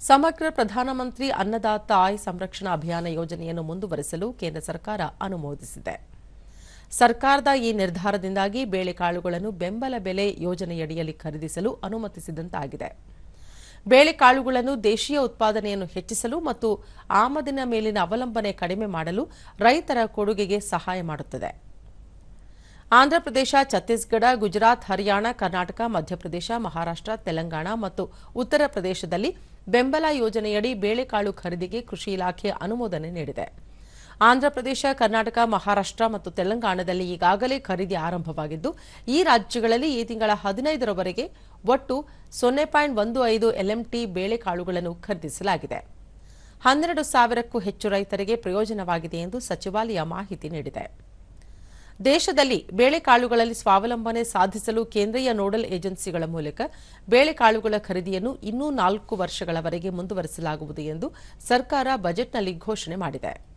ಸಮಗ್ರ ಪ್ರಧಾನಮಂತ್ರಿ ಅನ್ನದಾತ ಆಯ್ ಸಂರಕ್ಷಣಾ ಅಭಿಯಾನ ಯೋಜನೆಯನ್ನು ಮುಂದುವರೆಸಲು ಕೇಂದ್ರ ಸರ್ಕಾರ ಅನುಮೋದಿಸಿದೆ. ಸರ್ಕಾರದ ಈ ನಿರ್ಧಾರದಿಂದಾಗಿ ಬೇಳೆಕಾಳುಗಳನ್ನು ಬೆಂಬಲ ಬೆಲೆ ಯೋಜನೆಯಡಿಯಲ್ಲಿ ಖರೀದಿಸಲು ಅನುಮತಿಸಿದಂತಾಗಿದೆ. ಬೇಳೆಕಾಳುಗಳನ್ನು ದೇಶೀಯ ಉತ್ಪಾದನೆಯನ್ನು ಹೆಚ್ಚಿಸಲು ಮತ್ತು ಆಮದಿನ ಮೇಲಿನ ಅವಲಂಬನೆ ಕಡಿಮೆ ಮಾಡಲು ರೈತರ ಕೊಡುಗೆಗೆ ಸಹಾಯ ಮಾಡುತ್ತದೆ. ಆಂಧ್ರಪ್ರದೇಶ ಛತ್ತೀಸ್ಗಢ, ಗುಜರಾತ್, ಹರಿಯಾಣ, ಕರ್ನಾಟಕ, ಮಧ್ಯಪ್ರದೇಶ, ಮಹಾರಾಷ್ಟ್ರ, ತೆಲಂಗಾಣ ಮತ್ತು ಉತ್ತರ ಪ್ರದೇಶದಲ್ಲಿ ಬೆಂಬಲ ಯೋಜನೆಯಡಿ ಬೇಳೆಕಾಳು ಖರೀದಿಗೆ ಕೃಷಿ ಇಲಾಖೆ ಅನುಮೋದನೆ ನೀಡಿದೆ. ಆಂಧ್ರಪ್ರದೇಶ ಕರ್ನಾಟಕ, ಮಹಾರಾಷ್ಟ್ರ ಮತ್ತು ತೆಲಂಗಾಣದಲ್ಲಿ ಈಗಾಗಲೇ ಖರೀದಿ ಆರಂಭವಾಗಿದ್ದು, ಈ ರಾಜ್ಯಗಳಲ್ಲಿ ಈ ತಿಂಗಳ ಹದಿನೈದರವರೆಗೆ ಒಟ್ಟು ಸೊನ್ನೆ ಪಾಯಿಂಟ್ ಒಂದು ಐದು ಎಲ್ಎಂಟಿ ಬೇಳೆಕಾಳುಗಳನ್ನು ಖರೀದಿಸಲಾಗಿದೆ. ಹನ್ನೆರಡು ಸಾವಿರಕ್ಕೂ ಹೆಚ್ಚು ರೈತರಿಗೆ ಪ್ರಯೋಜನವಾಗಿದೆ ಎಂದು ಸಚಿವಾಲಯ ಮಾಹಿತಿ ನೀಡಿದೆ. ದೇಶದಲ್ಲಿ ಬೇಳೆಕಾಳುಗಳಲ್ಲಿ ಸ್ವಾವಲಂಬನೆ ಸಾಧಿಸಲು ಕೇಂದ್ರೀಯ ನೋಡಲ್ ಏಜೆನ್ಸಿಗಳ ಮೂಲಕ ಬೇಳೆಕಾಳುಗಳ ಖರೀದಿಯನ್ನು ಇನ್ನೂ ನಾಲ್ಕು ವರ್ಷಗಳವರೆಗೆ ಮುಂದುವರಿಸಲಾಗುವುದು ಎಂದು ಸರ್ಕಾರ ಬಜೆಟ್ನಲ್ಲಿ ಘೋಷಣೆ ಮಾಡಿದೆ.